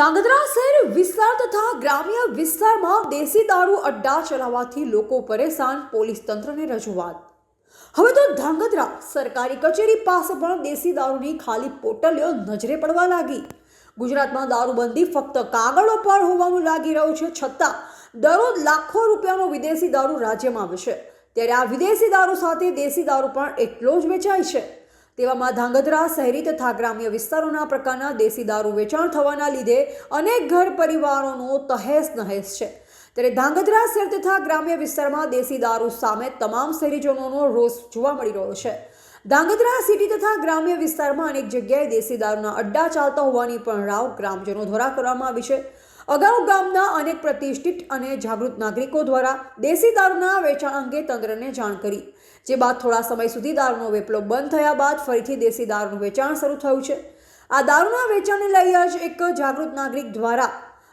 ધાંગધ્રા શહેર વિસ્તાર તથા ગ્રામ્ય વિસ્તારમાં દેશી દારૂ અડ્ડા ચલાવવાથી લોકો પરેશાન પોલીસ તંત્રને રજૂઆત. હવે તો ધાંગધ્રા સરકારી કચેરી પાસે પણ દેશી દારૂની ખાલી પોટલીઓ નજરે પડવા લાગી. ગુજરાતમાં દારૂબંધી ફક્ત કાગળો પર હોવાનું લાગી રહ્યું છે છતાં દરરોજ લાખો રૂપિયાનો વિદેશી દારૂ રાજ્યમાં આવે છે. ત્યારે આ વિદેશી દારૂ સાથે દેશી દારૂ પણ એટલો જ વેચાય છે. તેવામાં ધાંગધ્રા શહેરી તથા ગ્રામ્ય વિસ્તારોના પ્રકારના દેશી દારૂ વેચાણ થવાના લીધે અનેક ઘર પરિવારોનો તહેસ નહેસ છે. ત્યારે ધાંગધ્રા શહેર તથા ગ્રામ્ય વિસ્તારમાં દેશી દારૂ સામે તમામ શહેરીજનોનો રોષ જોવા મળી રહ્યો છે. ધાંગધ્રા સિટી તથા ગ્રામ્ય વિસ્તારમાં અનેક જગ્યાએ દેશી દારૂના અડ્ડા ચાલતા હોવાની પણ રાવ ગ્રામજનો દ્વારા કરવામાં આવી છે. અગાઉ ગામના અનેક પ્રતિષ્ઠિત અને જાગૃત નાગરિકો દ્વારા દેશી દારૂના વેચાણ અંગે તંત્રને જાણ કરી, જે બાદ થોડા સમય સુધી દારૂનો વેપલો બંધ થયા બાદ ફરીથી દેશી દારૂનું વેચાણ શરૂ થયું છે. આ દારૂના વેચાણને લઈ જ એક જાગૃત નાગરિક દ્વારા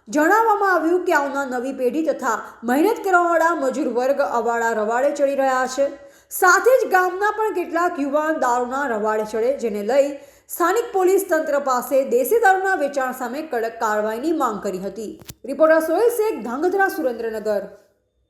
જણાવવામાં આવ્યું કે આવનાર નવી પેઢી તથા મહેનત કરવાવાળા મજૂર વર્ગ અવાડા રવાડે ચડી રહ્યા છે. સાથે જ ગામના પણ કેટલાક યુવાન દારૂના રવાડે ચડે, જેને લઈ સ્થાનિક પોલીસ તંત્ર પાસે દેશી દારૂના વેચાણ સામે કડક કાર્યવાહીની માંગ કરી હતી. રિપોર્ટર સોહેલ શેખ, ધાંગધ્રા સુરેન્દ્રનગર.